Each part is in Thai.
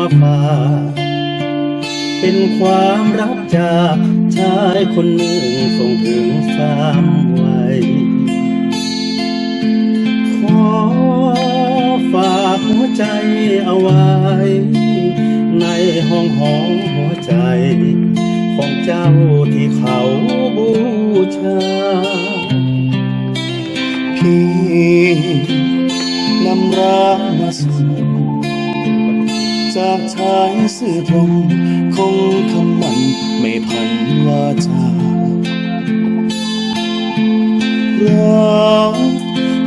มาฝากเป็นความรักจากชายคนหนึ่งส่งถึงสามวัยขอฝากหัวใจเอาไว้ ในห้องหองหัวใจของเจ้าที่เขาบูชา พี่นำรักมาสู่ จากชายสื่อตรงคงคำมันไม่พันวาจารัก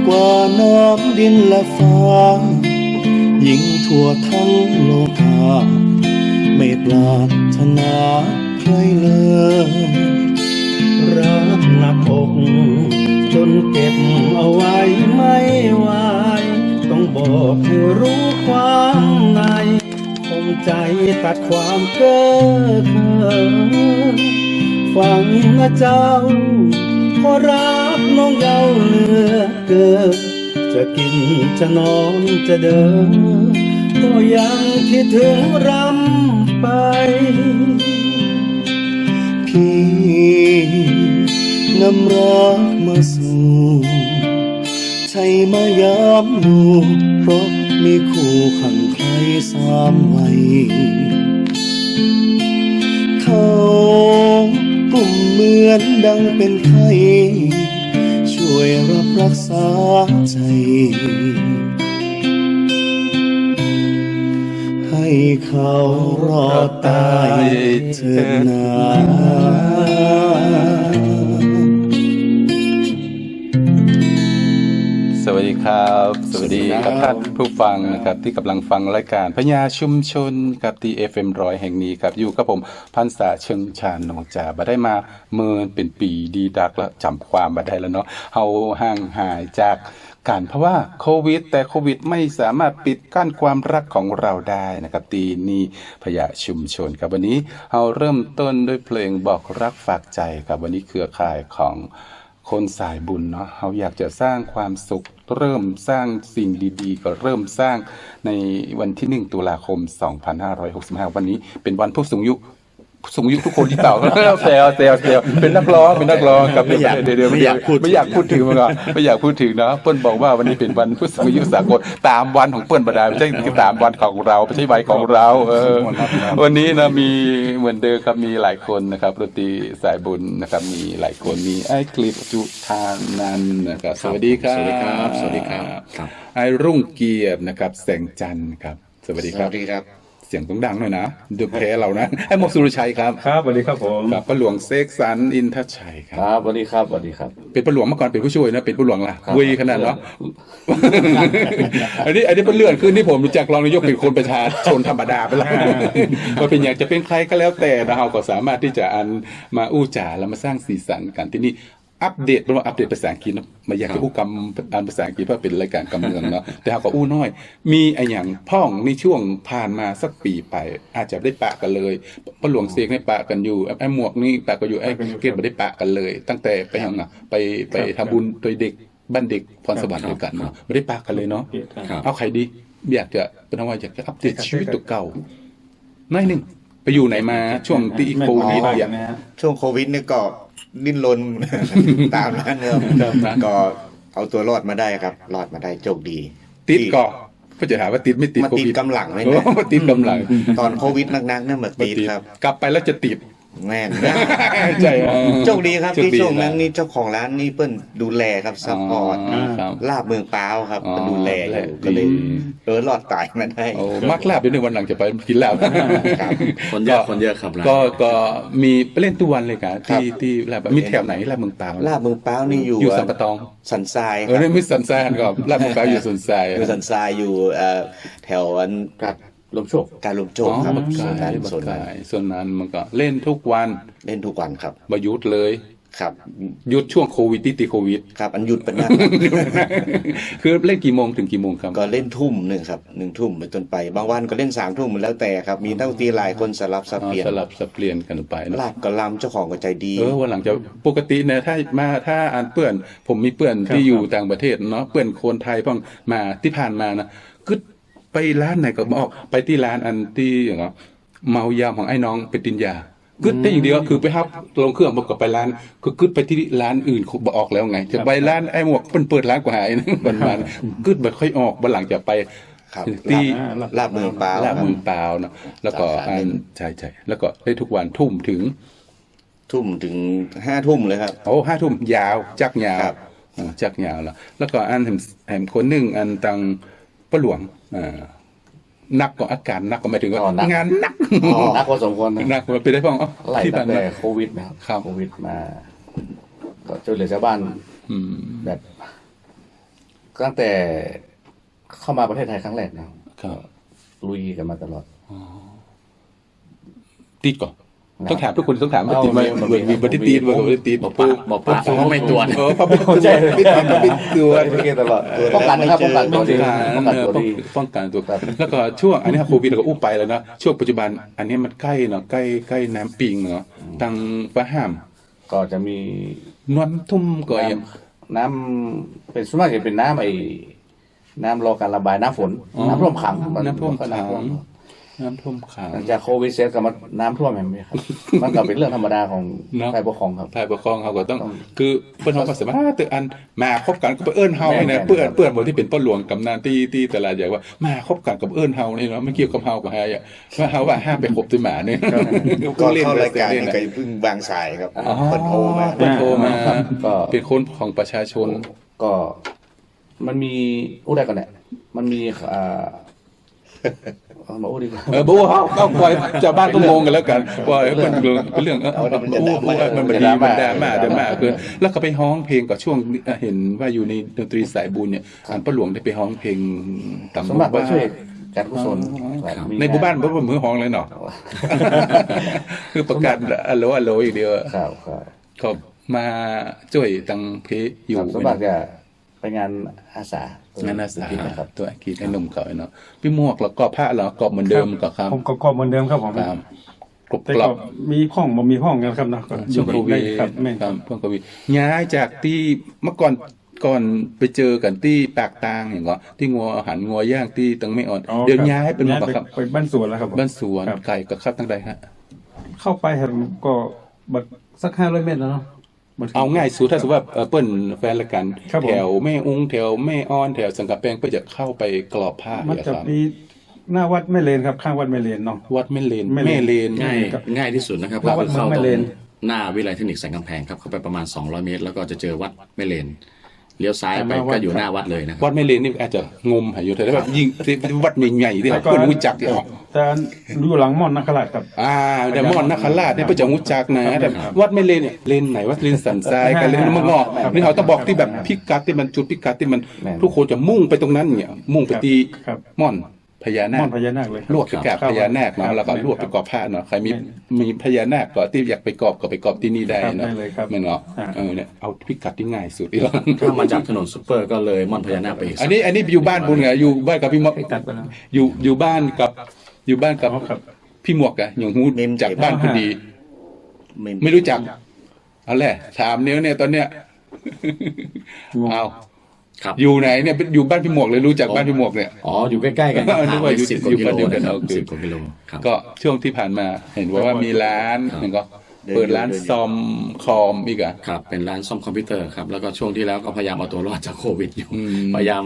กว่าน้ำดินและฟ้า ยิ่งทั่วทั้งโลกาไม่ปรารถนาใครเลย รักหนักอกจนเก็บเอาไว้ไม่ไหวต้องบอกให้รู้ความใน งใจตัดความเก้อเขินฟังนะเจ้าเพราะรักน้องเยาเหลือเกินจะกินจะนอนจะเดินก็ยังคิดถึงรำไป พี่นำรักมาสู่ใช่มายามดูเพราะมีคู่ขัง สามวัยเขาปุ่มเหมือนดังเป็นไข้ช่วยรับรักษาใจ ให้เขารอดตายเถิดนาสวัสดีครับ สวัสดีครับบท่าน ผู้ฟังนะครับที่กำลังฟังรายการพญาชุมชนกับที่ FM ร้อยแห่งนี้ครับอยู่กับผมพันษาเชิงชาญนงจาบัได้มาเมินเป็นปีดีดักแล้วจำความบัได้แล้วเนาะเฮาห่างหายจากการเพราะว่าโควิด แต่โควิดไม่สามารถปิดกั้นความรักของเราได้นะครับตีนี้พญาชุมชนครับวันนี้เราเริ่มต้นด้วยเพลงบอกรักฝากใจครับวันนี้เครือข่ายของ คนสายบุญเนาะเขาอยากจะสร้างความสุขเริ่มสร้างสิ่งดีๆ ก็เริ่มสร้างในวันที่ 1 ตุลาคม 2565 วันนี้เป็นวันผู้สูงอายุ สูงอายุทุกคนที่เต่าแซวแซวแซวเป็นนักร้องเป็นนักร้องกับไม่อยากเดี๋ยวเดี๋ยวไม่อยากพูดไม่อยากพูดถึงมันก่อนไม่อยากพูดถึงเนาะเปิ้ลบอกว่าวันนี้เป็นวันผู้สูงอายุสากลตามวันของเปิ้ลบดาไม่ใช่ตามวันของเราไม่ใช่วัยของเราเออวันนี้นะมีเหมือนเดิมครับมีหลายคนนะครับดนตรีสายบุญนะครับมีหลายคนมีไอ้คลิปจุทานันท์นะครับสวัสดีครับสวัสดีครับสวัสดีครับครับไอ้รุ่งเกียรตินะครับแสงจันทร์ครับสวัสดีครับสวัสดีครับเสียงต้องดังหน่อยนะดูแพ้เรานะไอ้หมกสุรชัยครับครับสวัสดีครับผมกับประหลวงเสกสรรอินทชัยครับครับสวัสดีครับสวัสดีครับ เป็นประหลวงเมื่อก่อนเป็นผู้ช่วยนะเป็นผู้หลวงล่ะครับวุยขนาดเนาะอันนี้อันนี้เป็นเลื่อนขึ้นที่ผมรู้จักรองนายกเป็นคนประชาชนธรรมดาไปแล้วว่าเป็นอย่างจะเป็นใครก็แล้วแต่นะเราก็สามารถที่จะอันมาอู้จ่าแล้วมาสร้างสีสันกันที่นี่ อัปเดตเป็นว่าอัปเดตภาษาอังกฤษเนอะไมาอยากจะอู้กำอ่านภาษาอังกฤษเพราะเป็นรายการกำเมืองเนาะแต่เราก็อู้น้อย มีไอ้อย่างพ่องในช่วงผ่านมาสักปีไป อาจจะได้ปะกันเลยพระหลวงเสียงได้ปะกันอยู่ไอ้หมวกนี่ปะกันอยู่ไอ้เกศไม่ได้ปะกันเลย ตั้งแต่ไปยังอะไปไปทำบุญโดยเด็กบ้านเด็กพรสวรรค์ด้วยกันเนาะไม่ได้ปะกันเลยเนาะครับเอาใครดีอยากจะเป็นว่าอยากจะอัปเดตชีวิตตัวเก่าหน่อยหนึ่งไปอยู่ไหนมาช่วงที่โควิดไม่อย่างนะฮะช่วงโควิดเนี่ยก็ ดิ้นรน ตามนั้นครับครับนะก็เอาตัวรอดมาได้ครับ รอดมาได้โชคดีติดก่อก็จะถามว่าติดไม่ติดมาโคติดวิดกำลังเลยโอ้นะติดกำลังตอนโควิดนักๆเนี่ยมาติดครับ กลับไปแล้วจะติด แม่นใช่อ๋อโชคดีครับโชที่ดีช่วงนั้นะนี่เจ้าของร้านนี่เปิ้นดูแลครับซัพพอร์ตอ๋อครับ ลาบเมืองป้าวครับอ๋อดูแลอยู่ก็เลยดี เออรอดตายมาได้ โอ้มักลาบเดี๋ยวหนึ่งวันหลังจะไปกินลาบ ครับ คนเยอะคนเยอะครับร้าน ก็ก็มีไปเล่นทุกวันเลยครับครับ ที่ที่ลาบมีแถวไหนลาบเมืองตาวลาบเมืองป้าวนี่อยู่อยู่สัมปะตองสันทรายเอคอรับนี่มิสันซานก็ลาบเมืองตาวอยู่สวนทราย อยู่สันทรายอยู่เอ่อแถวอันกั ดลมโชคการลมโจอ๋กอครับบักส่กาวนนั้นยบักส่วนนั้นกายส่วนนั้นมันก็เล่นทุกวันเล่นทุกวันครับมาหยุดเลยครับหยุดช่วงโควิดที่ติดโควิดครับ อันหยุดเป็นนักคือเล่นกี่โมงถึงกี่โมงครับ ก็เล่นทุ่มหนึ่งครับหนึ่งทุ่มไปจนไป บางวันก็เล่นสามทุ่มแล้วแต่ครับ มีนักดนตรีหลายคนสลับสับอ๋อเปลี่ยนสลับสับเปลี่ยนกันไปเนอะลาบกับลำเจ้าของก็ใจดีเออวันหลังจะปกติเนี่ยถ้ามาถ้าอ่านเปื่อน ผมมีเปื่อนที่อยู่ต่างประเทศเนาะเปื่อนคนไทยพ้องมาที่ผ่านมานะคือ ไปร้านไหนก็มาออกไปที่ร้านอันที่อย่างเงี้ยเมายาของไอ้น้องเป็นตินยากึดได้อย่างเดียวคือไปฮับลงเครื่องบอกกับไปร้านก็กึดไปที่ร้านอื่นเขาบอกออกแล้วไงจะไปร้านไอ้หมวกเปิดเปิดร้านกว่าหายนะบันมันกึดไปค่อยออกบันหลังจะไปครับที่ลาบเมืองปาวลาบเมืองเปล่าเนาะแล้วก็สาขาอัหนึ่นงใช่ใช่แล้วก็ได้ทุกวันทุ่มถึง ทุ่มถึงห้าทุ่มเลยครับโอ้ห้าทุ่มยาวจักยาวครับอ่าจักยาวแล้วแล้วก็อันแหมแหมคนหนึ่งอันตัง ป้าหลวงอ่านักก็อาการนักก็หมายถึงว่าอ๋อนัก งานนักนักพอสมควรนะนักมาไปได้พ้องอ๋อไล่ที่ตั้บ้านงแต่นะโควิดนะครับครับ โควิดมา ก็ช่วยเหลือชาวบ้านอืมแบบตั้งแต่เข้ามาประเทศไทยครั้งแรกนะครับครับลุยกันมาตลอด ติดก่อนนะ ต้องถามทุกคนต้องถามว่าเอาติดไหมมีมีมีบัตรติดบ่บัตรติดบอกปะบอกปะเขาไม่ตรวจเออเขาไม่ตรวจไม่ตรวจไม่ตรวจไม่เกี่ยวตลอดป้องกันนะครับป้องกันตัวป้องดีกันป้องกันเออตัวป้องดีป้องกันตัวครับแล้วก็ช่วงอันนี้โควิดเราก็อู้ไปแล้วเนาะช่วงปัจจุบันอันนี้มันใกล้เนาะใกล้ใกล้น้ำปิงเนาะตังฟ้าห้าม ก็จะมีนวลทุ่มก็ยังน้ำเป็นส่วนมากจะเป็นน้ำไอ้น้ำรอการระบายน้ำฝนอ๋อน้ำท่วมขังน้ำท่วมขัง น้ำท่วมน้ำท่วมขัง หลังจากโควิดเสร็จก็มาน้ำท่วมเห็นไหมครับ มันก็เป็นเรื่องธรรมดาของเนอะ ฝ่ายปกครองครับภายปกครองเขาก็ต้อง ต้องคือเปิ้นเขาก็สามารถตึกอันมาคบกันก็ไปเอิ้นเฮาแม่นเนี่ยแม่นเปื้อนเปื้อนบนที่เป็นป้าหลวงกำนันที่ที่ตลาดใหญ่ว่ามาคบกันกับเอิ้นเฮานี่เนาะไม่เกี่ยวกับเฮากับฮายอะว่าเฮาว่าห้ามไปคบด้วยหมาเนี่ยก่อนเข้ารายการเล่นก็เพิ่งบางสายครับอ๋อคนโทรมาเพิ่นโทรมาก็ เป็นคนของประชาชน ก็มันมีอู้ได้ก่อนเนี่ยมันมีอ่า เอามาอู้ดีกว่า เออบอกว่าเขาเอาปล่อยชาวบ้านก็งงกันแล้วกันปล่อยเป็นเรื่องเป็นเรื่องเออเอาแต่มันจะอู้ดราม่าอู้มันบดีมันดราม่าดราม่าคือแล้วก็ไปฮ้องเพลงกับช่วงเห็นว่าอยู่ในดนตรีสายบุญเนี่ยอันป้าหลวงได้ไปฮ้องเพลงตามสมบัติบ้าว่าช่วยการกุศลในหมู่บ้านบ่บ่มือฮ้องเลยเนาะคือประกาศอัลโหลอัลโหลอย่างเดียวครับครับ ก็มาช่วยตังเพอยู่ ครับสมบัติจะไปงานอาสา งานอาสานะครับตัวอากีไอ้หนุ่มเก่าเนาะพี่หมวกแล้วก็ผ้าเหรอกรอบเหมือนเดิมก็ครับผมก็กรอบเหมือนเดิมครับผมครับกรอบแต่กรก็อบมีห้องบ่มีห้องกันครับเนาะก็อช่วยู่งโคได้วิดครับแม่นครับช่วงโควิดย้ายจากที่เมื่อก่อนก่อนไปเจอกันที่ปากตางอย่างก็ที่งัวอาหารงัวย่างที่ตังไม่อ่อน อ๋อเดี๋ยวครับย้ายเป็นย้ายมาไปครับ ไปบ้านสวนแล้วครับผม บ้านสวนครับ ไก่กับครับตั้งใดฮะ เข้าไปครับก็บักสักห้าร้อยเมตรแล้วเนาะบ่ถึ เอาง่ายสุดถ้าสมมติว่าเอ่อเปิ้นแฟนละกันครับผมแถวแม่อุ้งแถวแม่อ้อนแถวสังกะแปงเพื่อจะเข้าไปกรอบผ้ามันเนี่ยจะครับมีหน้าวัดแม่เลนครับข้างวัดแม่เลนเนาะวัดแม่เลนแม่เลนแม่เลนง่ายง่ายที่สุดนะครับแล้วก็คือเข้าวัดเมืองแม่ตรเลนงหน้าวิทยาลัยเทคนิคแสงกำแพงครับเข้าไปประมาณ 200 เมตร แล้วก็จะเจอวัดแม่เลน เลี้ยวซ้ายไปก็อยู่หน้าวัดเลยนะครับวัดแม่เลนนี่อาจจะงมหาอยู่แต่แบบยิ่งที่วัดใหญ่ๆที่แล้เขาวก็เพิ่นรู้จักที่ออกแต่อยู่หลังม่อนนักขลาดครับอ่าแต่มอนนคราชเนี่ยเพิ่นจะรู้จักนะแต่วัดแม่เลนเนี่ยเลนไหนวัดเลนสันทรายกับเลนมะงอกนี่เขาต้องบอกที่แบบพิกัดที่มันจุดพิกัดที่มันแม่นทุกคนจะมุ่งไปตรงนั้นเนี่ยมุ่งไปตีครับม่อน พญานาม่อคนพญานาคเลยลวกไปกราบครับพญานาคเนาะครับแล้วก็ลวกไปกรอบผ้าเนาะใครมีมีพญานาคก็ที่อยากไปกรอบก็ไปกรอบที่นี่ได้ครับเนาะได้เลยครับไม่เนาะอ่าเออเนี่ยเอาพิกัดที่ง่ายสุดที่เราถ้ามาจากถนนซุปเปอร์ก็เลยม่อนพญานาคไปอีกอันนี้อันนี้อยู่บ้านบุญไงอยู่บ้านกับพี่หมอกตัดไปแล้วอยู่อยู่บ้านกับอยู่บ้านกับอ๋อครับพี่หมวกอะอย่างฮูเมมจากบ้านพอดีไม่ไม่รู้จักเอาแหละถามเนี้ยเนี่ยตอนเนี้ยเอา ครับอยู่ไหนเนี่ยอยู่บ้านพี่หมวกเลยรู้จักบ้านพี่หมวกเนี่ย อ๋ออยู่ใกล้ๆกันครับนึห่ากงว่าไปอยู่สิบกว่าอยู่กิบ้านโลเดียวกันนะครับโอเคสิบกว่ากิโลครับก็ช่วงที่ผ่านมาเห็นว่าว่ามีร้านหนึ่งก็เปิดร้านซอมคอมอีกอะครับเป็นร้านซ่อมคอมพิวเตอร์ครับแล้วก็ช่วงที่แล้วก็พยายามเอาตัวรอดจากโควิดอยู่อืมพยายาม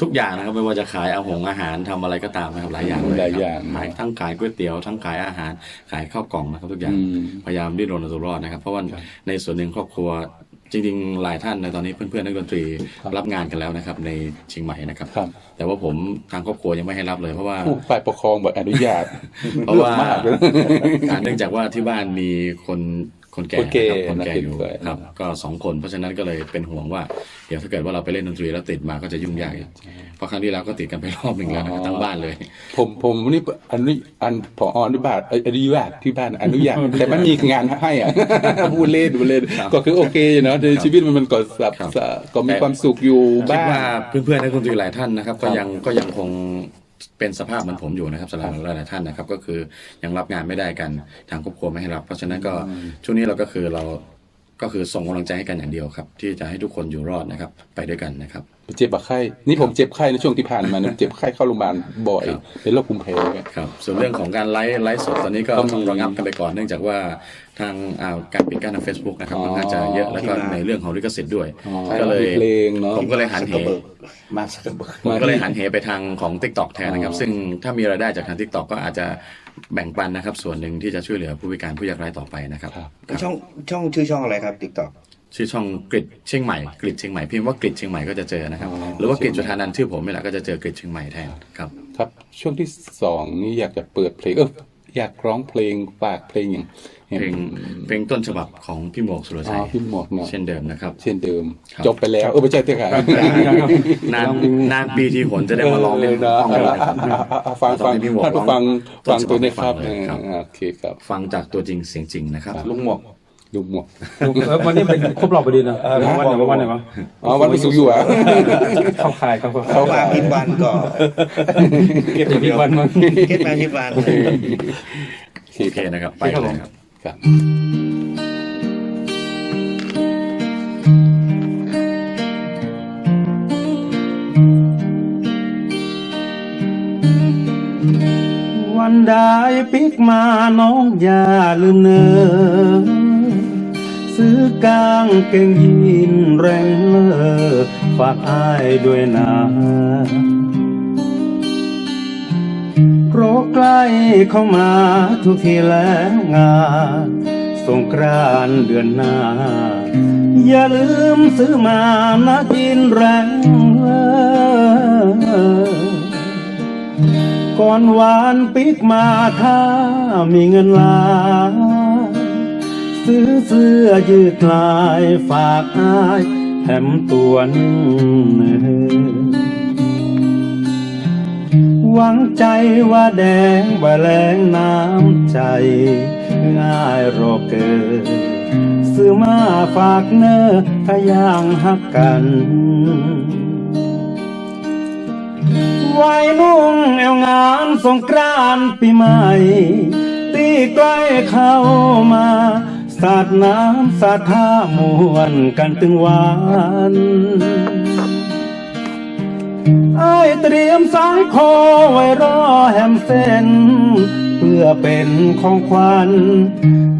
ทุกอย่างนะครับไม่ว่าจะขายอาหงอาหารทำอะไรก็ตามนะครับหลายอย่างเลยหลายครับอย่างขายทั้งขายก๋วยเตี๋ยวทั้งขายอาหารขายข้าวกล่องนะครับทุกอย่างอืมพยายามดิ้นรนเอาตัวรอดนะครับ เพราะว่าในส่วนหนึ่งครอบครัว จริงๆ หลายท่านในตอนนี้เพื่อนๆนักดนตรีรับงานกันแล้วนะครับ ในเชียงใหม่นะครับ ครับ แต่ว่าผมทางครอบครัวยังไม่ให้รับเลยเพราะว่าผู้ฝ่ายปกครองบอกอนุญาตเพราะว่าลือกมากเลยอ่าเนื่องจากว่าที่บ้านมีคน คนแก่คนแก่นะครับคนแก่อยู่นะครับ ก็สองคนเพราะฉะนั้นก็เลยเป็นห่วงว่าเดี๋ยวถ้าเกิดว่าเราไปเล่นดนตรีแล้วติดมาก็จะยุ่งยากอีกเพราะครั้งที่แล้วก็ติดกันไปรอบหนึ่งแล้วนะครับทั้งบ้านเลย ผมผมนี่อันนี้อันผออนุบาตเอ้ยอนุญาตที่บ้านอนุญาตแต่มันมีงานให้อะพูดเล่นพูดเล่นก็คือโอเคเนาะในชีวิตมันมันก็สับครับสะก็มีความสุขอยู่คิดบ้างว่าเพื่อนๆนักดนตรีหลายท่านนะครับ ก็ครับยังก็ยังคง เป็นสภาพเหมือนผมอยู่นะครับสำหรับหลายๆท่านนะครับ ก็คือยังรับงานไม่ได้กันทางครอบครัวไม่ให้รับ เพราะฉะนั้นก็ช่วงนี้เราก็คือเรา ก็คือส่งกำลังใจให้กันอย่างเดียวครับ ที่จะให้ทุกคนอยู่รอดนะครับ ไปด้วยกันนะครับ เจ็บบักไข้ นี่ผมเจ็บไข้ในช่วงที่ผ่านมาเนี่ยเจ็บไข้เข้าโรงพยาบาลบ่อยครับเป็นโรคภูมิแพ้ครับส่วนเรื่องของการไลฟ์ไลฟ์สดตอนนี้ก็ต้องมีต้องระงับกันไปก่อนเนื่องจากว่าทางอ่าการปิดกั้นทาง Facebook นะครับมันน่าจะเยอะแล้วก็ในเรื่องของลิขสิทธิ์ด้วยอ๋อก็เลยเพลงเนาะผมก็เลยหันเหมาสักเบิกผมก็เลยหันเหไปทางของ Tik t o อกแทนนะครับ ซึ่งถ้ามีรายได้จากทาง Tik t o อกก็อาจจะ แบ่งปันนะครับ ส่วนหนึ่งที่จะช่วยเหลือผู้พิการผู้ยากไร้ต่อไปนะครับครับครับ ช่องช่องชื่อช่องอะไรครับติ๊กต็อกชื่อช่องกริดเชียงใหม่กริดเชียงใหม่พิมพ์ว่ากริดเชียงใหม่ก็จะเจอนะครับอ๋อหรือว่ากริดจุธานันท์ชื่อผมนี่แหละก็จะเจอกริดเชียงใหม่แทนครับครับช่วงที่สองนี่อยากจะเปิดเพลงเอออยากร้องเพลงฝากเพลงอย่าง เพลงเพลงต้นฉบับของพี่หมวกสุรอ๋ชัอยพี่หมวกเนาะเช่นเดิมนะครับ เช่นเดิมครับจบไปแล้วเออไม่ใช่เถอะค่ะนานนานปีที่หนจะได้มาลองเล่นเออห้องนี้นะครับอะอะอะฟังฟังตอนนี้พี่หมวกท่านผู้ฟังร้องฟังตัวนี้ครับต้นฉบับให้ฟังเลยครับเออโอเคครับฟังจากตัวจริงเสียงจริงนะครับลุงหมวกดูหมวกเออวันนี้เป็นครบรอบพอดีนะวันไหนวันไหนวะอ๋อวันผู้สูงอยู่อะเข้าขายเข้าเขามาพิดวันก็เก็บอีกวันมั้งเก็ตมาพิดวันโอเคโอเคนะครับไปเลยครับ ครับวันใดปิกมาน้องอย่าลืมเนอซื้อกางเกงยีนแรงเลอฝากอายด้วยนะ โรคใกล้เข้ามาทุกทีแล้วงานสงกรานเดือนหน้า อย่าลืมซื้อมานะกินแรงก่อนหวานปิกมาถ้ามีเงินลาซื้อเสื้อยืดลายฝากอายแถมตัวหนึง หวังใจว่าแดงว่าแรงน้ำใจ ง่ายรอเกินซื้อมาฝากเนอถ้าย่างหักกัน ไวัยนุ่งแอวงานสงกรานต์ปีใหม่ ตีใกล้เข้ามา สาดน้ำสาดท่ามวนกันตึงหวาน ไอ้เตรียมสายคอไว้รอแฮมเส้น เพื่อเป็นของขวัญ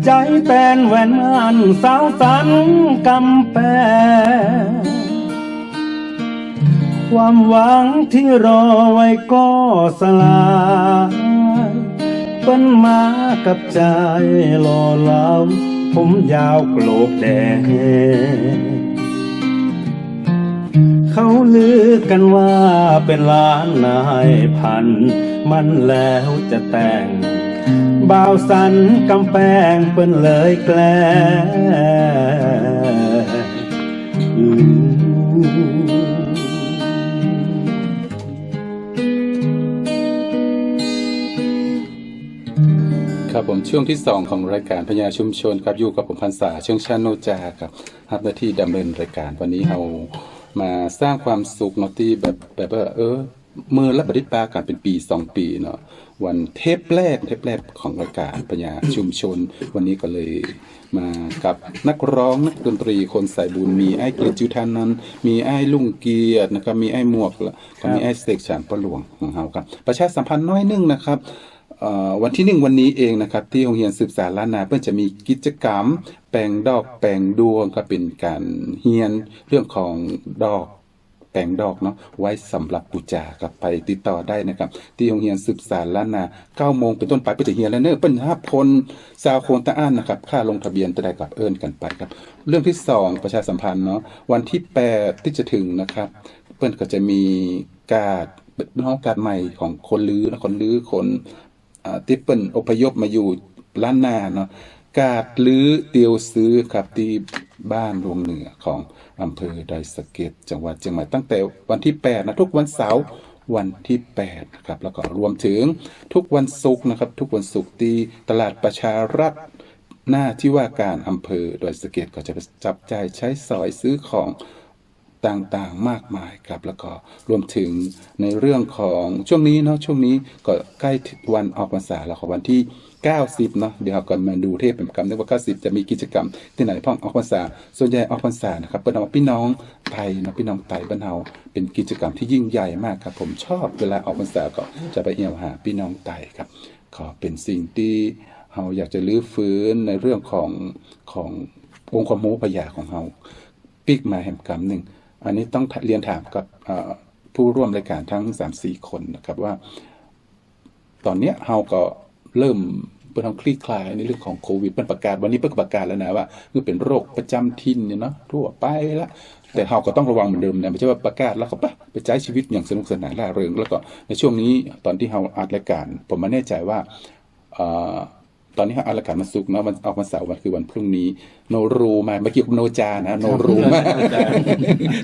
ใจแฟนแหวนมันสาวสันกำแพความหวังที่รอไว้ก็สลายเป็นมากับใจหล่อเหลาผมยาวโกรกแดง เขาลือกันว่าเป็นล้านนายพัน มันแล้วจะแต่ง บ่าวสันกำแพงเปิ้นเลยแกล้ครับผมช่วงที่สองของรายการพญาชุมชนครับอยู่กับผมพันษาเชิงชาโนจาครับรับหน้าที่ดำเนินรายการวันนี้เรา มาสร้างความสุขเนาะที่แบบแบบว่าเออมือและปฏิปาการเป็นปีสองปีเนาะวันเทปแรกเทปแรกของรายการพญาชุมชน วันนี้ก็เลยมากับนักร้องนักดนตรีคนสายบุญมีไอ้เกียรติจุธานันมีไอ้ลุงเกียรตินะครับมีไอ้หมวกแล้วก็มีไอ้เสกฉานประหลวงของเราครับ ประชาสัมพันธ์น้อยนึงนะครับ วันที่หนึ่งวันนี้เองนะครับ ที่โรงเรียนสืบสารล้านนาเพื่อจะมีกิจกรรม แปลงดอกแปลงดวงก็เป็นการเฮียนเรื่องของดอกแปลงดอกเนาะไว้สำหรับบูชาครับไปติดต่อได้นะครับ ที่โรงเรียนสืบสารล้านนา9โมงเป็นต้นไปเพื่อจะเฮียนแล้วเนอะเป็นห้าพลซาวโคนตะอ้านนะครับ ค่าลงทะเบียนจะได้กับเอิญกันไปครับ เรื่องที่สองประชาสัมพันธ์เนาะวันที่แปดที่จะถึงนะครับ เปิ้นก็จะมีการน้องการใหม่ของคนลือคนลือคนอ่า ที่เปิ้นอพยพมาอยู่ล้านนาเนาะกาดลื้อเตียวซื้อครับที่บ้านรวงเหนือของอำเภอดอยสะเก็ดจังหวัดเชียงใหม่ตั้งแต่วันที่ 8 นะ ทุกวันเสาร์วันที่8นะครับแล้วก็รวมถึงทุกวันศุกร์นะครับ ทุกวันศุกร์ที่ตลาดประชารัฐหน้าที่ว่าการอำเภอดอยสะเก็ดก็จะจับจ่ายใช้สอยซื้อของ ต่างๆมากมายครับแล้วก็รวมถึงในเรื่องของช่วงนี้เนาะช่วงนี้ก็ใกล้วันออกพรรษาแล้วครับวันที่ 90เนาะเดี๋ยวเราก่อนมาดูเทพเป็นกรรมนึกว่า90 จะมีกิจกรรม ที่ไหนพ่องออกพรรษา ส่วนใหญ่ออกพรรษานะครับเป็นเอาพี่น้องไทยนะพี่น้องไทยบ้านเฮาเป็นกิจกรรมที่ยิ่งใหญ่มากครับผมชอบเวลาออกพรรษาก็จะไปเหี่ยวหาพี่น้องไทยครับก็เป็นสิ่งที่เราอยากจะลื้อฟื้นในเรื่องของขององค์ความรู้ปัญญาของเราปีกมาแห่งกรรมหนึ่ง อันนี้ต้องเรียนถามกับผู้ร่วมรายการทั้ง3-4คนนะครับว่า ตอนเนี้ยเราก็เริ่มเปิดทำคลี่คลายในเรื่องของโควิดเป็นประกาศวันนี้เพิ่งประกาศแล้วนะว่าคือเป็นโรคประจำถิ่นเนาะทั่วไปละแต่เราก็ต้องระวังเหมือนเดิมนะไม่ใช่ว่าประกาศแล้วก็ไปไปใช้ชีวิตอย่างสนุกสนานร่าเริงแล้วก็ในช่วงนี้ตอนที่เราอัดรายการ ผมม่แน่ใจว่าอ ตอนนี้เราอัดรายการมันสุกร์เนาะมันออกวันเสาร์วันคือวันพรุ่งนี้ โนรูมาเมื่อกี้โนจานะโนรูมา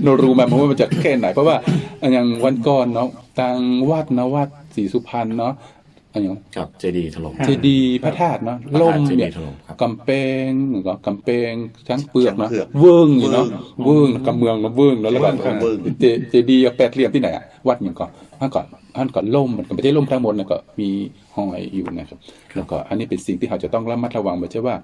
โนรูมาผมว่ามันจะแค่ไหน เพราะว่าอย่างวันก่อนเนาะทางวัดนะวัดศรีสุพรรณเนาะอันอย่างครับเจดีถล่มเจดีย์พระธาตุเนาะพระธาตุล่มเจดีย์เนี่ยถล่มครับกำแพงก็กำแพงช้างเปลือกเนาะช้างเผือกเวิ้งอยู่เนาะเวิ้งกำเมืองเนาะเวิ้งเนาะแล้วก็เวิ้งเวิ้งเจเจดีย์แปดเหลี่ยมที่ไหนอะวัดอย่างก่อนท่านก่อน ท่านก่อนล่มมันก็ไม่ได้ล่มทั้งหมดนะก็มีห้อยอยู่นะครับแล้วก็อันนี้เป็นสิ่งที่เราจะต้องระมัดระวังไม่ใช่ว่า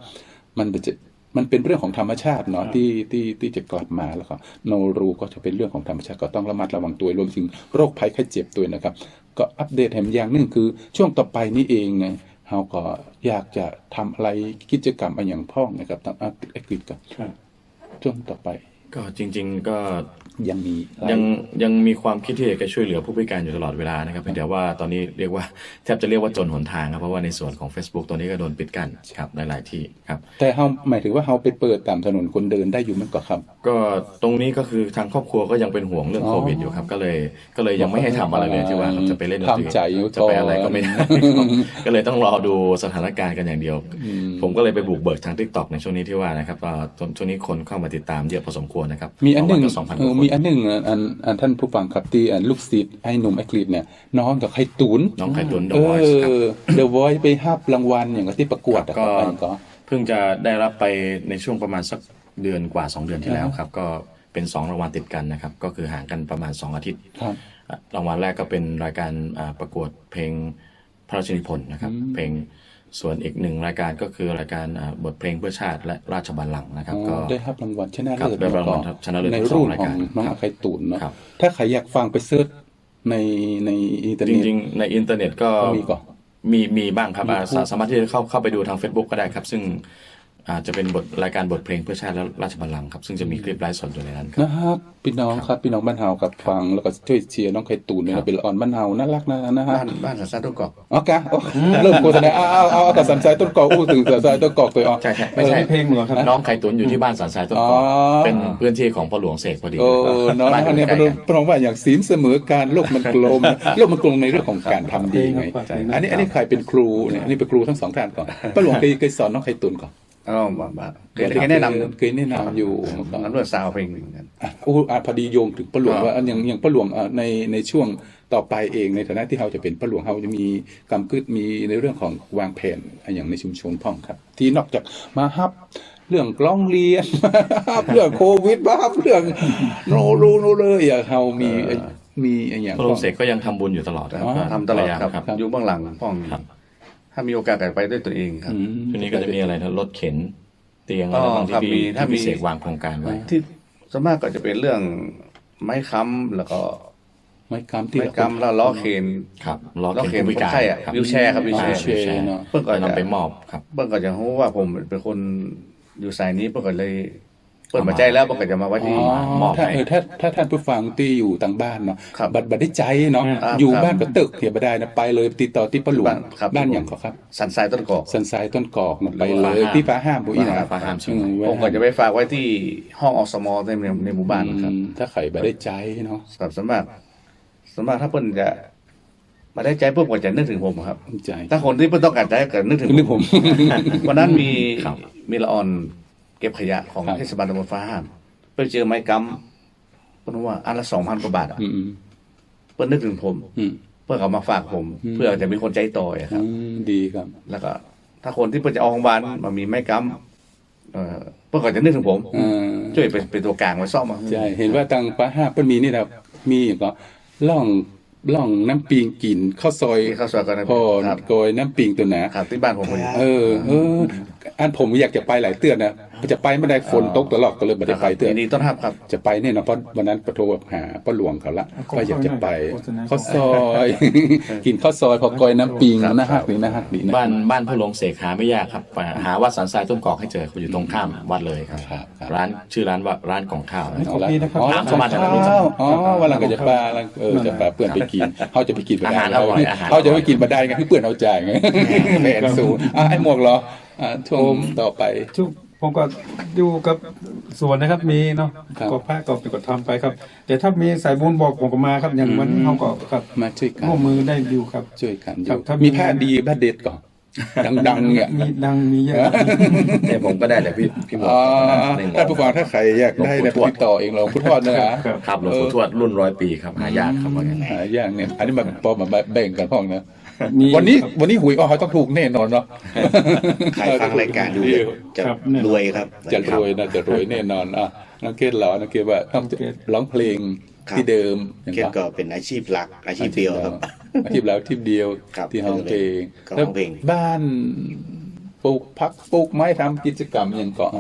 มันเป็นจะมันเป็นเรื่องของธรรมชาติเนาะที่ที่ที่จะกลับมาแล้วก็โนรูก็จะเป็นเรื่องของธรรมชาติก็ต้องระมัดระวังตัวรวมถึงโรคภัยไข้เจ็บตัวนะครับ ก็อัปเดตแถมอย่างหนึ่งคือ ช่วงต่อไปนี้เองไงเราก็อยากจะทำอะไรกิจกรรมอะไรอย่างพ่องนะครับทำอัปเดตกันครับช่วงต่อไป ก็จริง ๆ ก็ ยังมีอะไรยังยังมีความคิดที่จะช่วยเหลือผู้พิการอยู่ตลอดเวลานะครับเพียงแต่ว่าตอนนี้เรียกว่าแทบจะเรียกว่าจนหนทางครับเพราะว่าในส่วนของ Facebook ตัวนี้ก็โดนปิดกั้นครับหลายๆที่ครับ แต่เราหมายถึงว่าเราไปเปิดตามถนนคนเดินได้อยู่มันก็ครับ ก็ตรงนี้ก็คือทางครอบครัวก็ยังเป็นห่วงเรื่องอ๋อโควิดอยู่ครับ ก็เลยก็เลยยังไม่ให้ทำอะไรเลยที่ว่าจะไปเล่นดนตรีทำใจอยู่จะไปอะไรก็ไม่ได้ก็เลยต้องรอดูสถานการณ์กันอย่างเดียว ผมก็เลยไปบุกเบิกทางทิกตอกในช่วงนี้ที่ว่านะครับก็ช่วงนี้คนเข้ามาติดตามเยอะพอสมควรนะครับมีอันหนึ่งสองพันเออมีอันหนึ่งอันอันอันท่านผู้ฟังครับที่อันลูกศิษย์ไอ้หนุ่มไอ้กรีดเนี่ยน้องกับไข่ตุนน้องไข่ตุน The เอ Voice ครับอ The Voice ไปฮับรางวัลอย่างกับที่ประกวดอะก็ครับอันก็เพิ่งจะได้รับไปในช่วงประมาณสักเดือนกว่า 2 เดือนที่แล้วครับ ก็เป็น2รางวัลติดกันนะครับ ก็คือห่างกันประมาณ 2 อาทิตย์ครับอะรางวัลแรกก็เป็นรายการอ่าประกวดเพลงพระราชนิพนธ์นะครับ เพลง ส่วนอีกหนึ่งรายการก็คือรายการอ่าบทเพลงเพื่อชาติและราชบัลลังก์นะครับก็ได้รับรางวัลชนะครับเลิศได้รางวัลแล้วก็ชนะเลิศในทั้งสองรุ่นรายขอการงน้องครับไข่ตุนเนาะครับถ้าใครอยากฟังไปเซิร์ชในในอินเทอร์จเน็ตริงๆในอินเทอร์เน็ตก็ก็มีก่อนมีมีบ้างครับอ่ามีคู่สาสามารถที่จะเข้าเข้าไปดูทาง Facebook ก็ได้ครับ ซึ่ง อาจจะเป็นบทรายการบทเพลงเพื่อชาติและราชบัลลังก์ครับ ซึ่งจะมีคลิปไลฟ์สดอยู่ในนั้นครับนะครับพี่น้องครับพี่น้องบ้านเฮากับฟังแล้วก็ช่วยเชียร์น้องไข่ตูนด้วยครันะบเป็นละอ่อนบ้านเฮาน่ารักนะนะฮะบ้านบ้านสันสันตุกกอกอ๋อกะอ๋อเริ่มโฆษณาเอาเอาเอาเอากับสันทรายต้นกอกอู้ถึงสันทรายต้นกอกตัวอ๋อใช่ใช่ไม่ใช่เพลงเหรอครับน้องไข่ตุนอยู่ที่บ้านสันทรายต้นกอกอ๋อเป็นพื้นที่ของพ่อหลวงเสกพอดีโอ้น้องบ้านอยู่เนี่ยใกล้กันพระองค์ว่าอย่างศีลเสมอการโลกมันกลมโลกมันกลมในเรื่องของการทำดีไงใช่อันนี้อันนี้ใครเป็นครูเนี่ยอันนี้เป็นครูทั้งสองท่านก่อนป้าหลวงเคยเคยสอนน้องไข่ตุนก่อน อ๋อบ้าบ้าเคยเคยแนะนำเคยแนะนำอยู่มาก่อนนั้นด้วยซาวเพลงเหมือนกันอะโอ้อะพอดีโยงถึงป้าหลวงอ่าว่าอันอย่างอย่างป้าหลวงอะในในช่วงต่อไปเองในฐานะที่เราจะเป็นป้าหลวงเราจะมีกำกึดมีในเรื่องของวางแผนอะอย่างในชุมชนพ่องครับ ที่นอกจากมาฮับเรื่องกล้องเรียนมาฮับเรื่องโควิดมาฮับเรื่องโนรูโนเลยอะเรามีมีอะอย่างพ่อหลวงเสกก็ยังทำบุญอยู่ตลอดครับอ๋อก็ทำตลอดพยายามครับครับอยู่เบื้องหลังป้องครับ ถ้ามีโอกาสก็ไปด้วยตัวเองครับอืมช่วงนี้ก็จะมีอะไรนะรถเข็น เตียงอะไรอ๋อบ้างครับที่มีพี่ถ้าที่พี่มีเสกวางโครงการไว้ ที่ส่วนมากก็จะเป็นเรื่องไม้ค้ำแล้วก็ ไม่กำที่ไม้ค้ำแล้วล้อเคนครับล้อล้อเข็เข็นนผู้พิการคนไข้อะครับวิวแชร์ครับวิวแชร์อ่าวิวแชร์เนาะเพิ่งก่อนจะนำไปมอบครับเพิ่งก็จะรู้ว่าผมเป็นคนอยู่สายนี้เพิ่งก็เลย เปิดมาใจแล้วเพิ่งก็จะมาไว้ที่อ๋อมอบถ้าให้เออถ้าถ้าท่านผู้ฟังที่อยู่ต่างบ้านเนาะครับบัตรบัตรได้ใจเนาะครับอยู่ครับบ้านก็ตึกเหียบได้นะไปเลยติดต่อที่ป้าหลวงบ้านครับบ้านอย่างเขาครับ สันทรายต้นกอกสันทรายต้นกอกเนาะไปฟ้าเลยห้ามที่ฟ้าห้ามปุ้ยนะฟ้าห้ามใช่ไหมอืผมก็จะไปฝากไว้ที่ห้องอสมในในในหมู่บ้านนะครับอืมถ้าใครบัตรได้ใจเนาะครับสำหรับสำหรับถ้าเพิ่นจะมาได้ใจเพิ่นก็จะนึกถึงผมครับใจถ้าคนที่เพิ่นต้องการใจก็นึกถึงนึกผมวันนั้นมีครับมีละออน เก็บขยะของครับ เทศบาลตำบลฟ้าห้ามไปเจอไม้กำเพิ่นว่าอันละสองพันกว่าบาทอะอืมอืมเพิ่นนึกถึงผม อืม เพื่อเอามาฝากผม อืม เพื่อจะมีคนใจต่อยครับ อืมดีครับ แล้วก็ ถ้าคนที่เพิ่นจะเอาของบ้านมามีไม้กำเอ่อเพิ่นก็จะนึกถึงผมอ่าช่วยเป็นเป็นตัวกลางไว้ซ่อมมาใช่เห็นว่าตังฟ้าห้ามเปิ้นมีนี่นะมีอย่างก็ล่องล่องน้ำปิงกินข้าวซอยมีข้าวซอยกันนะพอครับโกยน้ำปิงตัวหนา ครับที่บ้านผมพอดี เออเออ อันผมอยากจะไปหลายเตือนนะจะไปไม่ได้ฝนตกตลอดก็เลยไม่ได้ไปเตือนยินดีต้อนรับครับ จะไปเนี่ยนะเพราะวันนั้นประโทรหาป้าหลวงเขาละว่าอยากจะไปโฆษณาข้าวซอยกินข้าวซอยพอกอยน้ำปิงครับนะฮักนี่นะฮักนี่นะบ้านบ้านผู้หลวงเสกหาไม่ยากครับหาวัดสันทรายต้นกอกให้เจออยู่ตรงข้ามวัดเลยครับครับครับร้านชื่อร้านว่าร้านกล่องข้าวนะขอบคุณนะครับอ๋อร้านสมาร์ทนะรู้จักอ๋อวันหลังก็จะปลาเออจะปลาเปื่อนไปกินเขาจะไปกินมาได้อาหารอร่อยอาหารเขาจะไปกินมาได้ไงคือเปื่อนเอาจ่ายไงแผนสูงอะไอ้หมวกเหรออะ ช่วงต่อไปทุกผมก็อยู่กับสวนนะครับมีเนาะครับก็พระก็ไปก็ทำไปครับแต่ถ้ามีสายบุญบอกผมก็มาครับ อย่างวันนี้เขาก็ครับมาช่วยกันร่วมมือได้อยู่ครับช่วยกันอครับยู่ถ้ามีมีผ้าดีผ้าเด็ดก่อนดังๆเนี่ยมีดังมีเยอะแต่ผมก็ได้แต่พี่พี่หมวอ๋อในหมวถ้าผู้ฟังถ้าใครอยากได้หลวเนี่งยปู่ทวดติดต่อเองเราพุทธอดเนื้อครับหลวงปู่ทวดรุ่นร้อยปีครับหายากครับว่างั้นหาอย่างเนี่ยอันนี้มันพอมาแบ่งกันพ้องนะ มี วันนี้วันนี้หุยอ๋อเขาต้องถูกแน่นอนเนาะ ใครฟังรายการอยู่จะครับแน่นอน รวยครับ จะรวยนะจะรวยแน่นอนอะน้องเกดเหรอน้องเกดว่าต้องร้องเพลงครับ ที่เดิมอย่างเก็ปะก็เป็นอาชีพหลักอาชีพเดียวครับ อาชีพแล้วอาชีพเดียวครับที่ห้องเพลงก็ร้องเพลง แล้วบ้านปลูกพักปลูกไม้ทำกิจกรรมอย่างเกาะ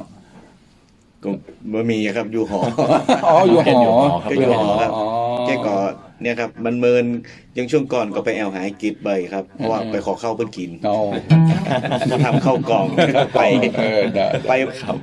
ก็บ่มีครับอยู่หอ อ๋ออยู่หอก็อยู่หอครับอ๋อแค่ก็เนี่ยครับมันเมินยังช่วงก่อนก็ไปแอลหากิจใบครับเพราะว่าไปขอเข้าเพิ่นกินอ๋อทำเข้ากล่องไปเออได้ไป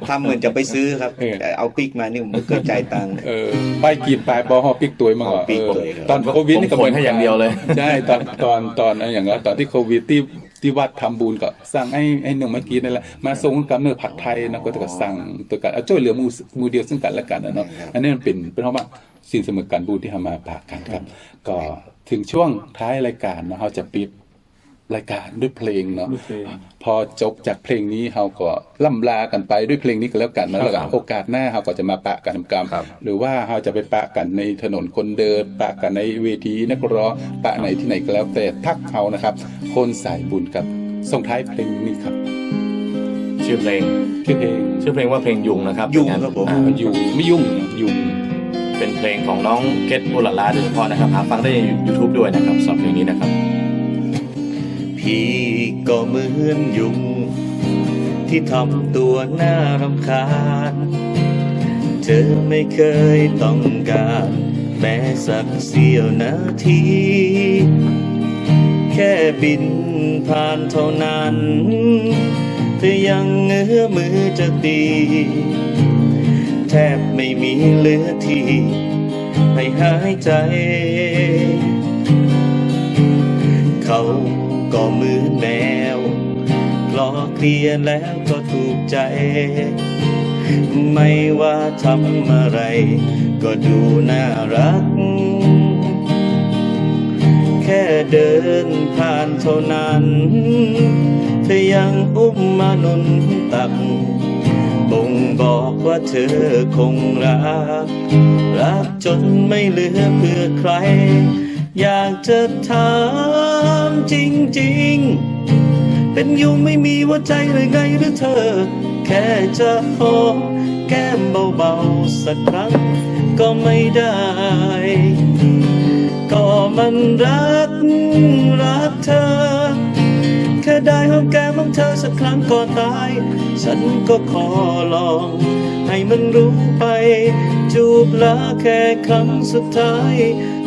ทำเหมือนจะไปซื้อครับเออแต่เอาปิกมานี่ผมไม่เคยจ่ายตังค์ เออไปกินไปบอฮอปิกตัวมั้งเหรอฮอปิกเออตัวครับตอนโควิดนี่ก็ผมคนให้อย่างเดียวเลย ใช่ตอนตอนตอนอะไรอย่างเงี้ยตอนที่โควิดที่ ที่วัดทำบุญก็สั่งไอ้ไอ้หนึ่งเมื่อกี้นั่นแหละมาส่งกับเนื้อผัดไทยนะก็จะสั่งตัวกันเอาช่วยเหลือมือมือเดียวซึ่งกันและกันนะเนาะอันนี้มันเป็นเป็นเพราะว่าสิ่งเสมอการบุญที่ทำมาปากกันครับ ก็ถึงช่วงท้ายรายการนะเราจะปิด รายการด้วยเพลงเนาะด้วยเพลงพอจบจากเพลงนี้เราก็ล่ำลากันไปด้วยเพลงนี้ก็แล้วกันนะแล้วก็โอกาสหน้าเราก็จะมาปะกันกรรมครับหรือว่าเราจะไปปะกันในถนนคนเดิน ปะกันในเวทีนักร้องปะไหนที่ไหนก็แล้วแต่ทักเขานะครับ คนสายบุญกับส่งท้ายเพลงนี้ครับ ชื่อเพลงคือเพลงชื่อเพลงว่าเพลงยุงนะครับยุงเป็นงานครับผมอ่ามันยุ่งไม่ยุ่งยุ่งเป็นเพลงของน้องเกตบุรลาโดยเฉพาะนะครับหาฟังได้ใน YouTube ด้วยนะครับสำหรับเพลงนี้นะครับ พี่ก็เหมือนยุง ที่ทำตัวน่ารำคาญ เธอไม่เคยต้องการ แม้สักเสี้ยวนาที แค่บินผ่านเท่านั้น เธอยังเงื้อมือจะตี แทบไม่มีเหลือที่ให้หายใจ เขา ก็เหมือนแมวกลอเคลียร์แล้วก็ถูกใจ ไม่ว่าทำอะไร ก็ดูน่ารัก แค่เดินผ่านเท่านั้นเธอยังอุ้มมานุนตักบ่งบอกว่าเธอคงรัก รักจนไม่เหลือเพื่อใคร อยากจะถามจริงๆ เป็นยุงไม่มีหัวใจหรือไงหรือเธอ แค่จะหอมแก้มเบาๆ สักครั้งก็ไม่ได้ ก็มันรักรักเธอ แค่ได้หอมแก้มของเธอสักครั้งก่อนตาย ฉันก็ขอลอง ให้มันรู้ไป จูบลาแค่ครั้งสุดท้าย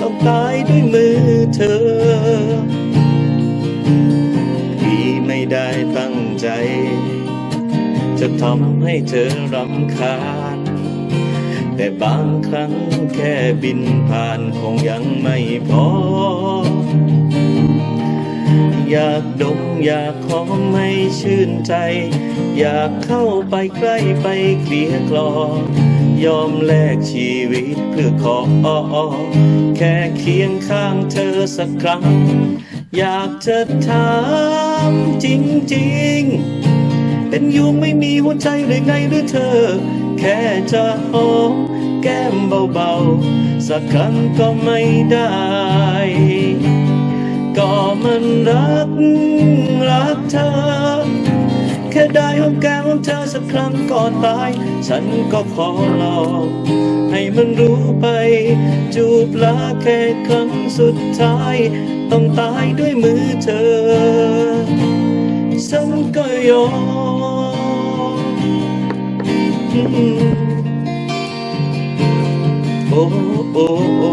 ต้องตายด้วยมือเธอ พี่ไม่ได้ตั้งใจ จะทำให้เธอรำคาญ แต่บางครั้งแค่บินผ่านคงยังไม่พอ อยากดมอยากหอมให้ชื่นใจ อยากเข้าไปใกล้ไปเกลียกลอ ยอมแลกชีวิตเพื่อขอ แค่เคียงข้างเธอสักครั้ง อยากจะถามจริงๆ เป็นยุงไม่มีหัวใจหรือไงหรือเธอ แค่จะหอมแก้มเบาๆ สักครั้งก็ไม่ได้ ก็มันรักรักเธอ ได้หอมแก้มของเธอสักครั้งก่อนตาย ฉันก็ขอลองให้มันรู้ไป จูบลาแค่ครั้งสุดท้าย ต้องตายด้วยมือเธอ ฉันก็ยอมอืมโอ้โอ้โอ้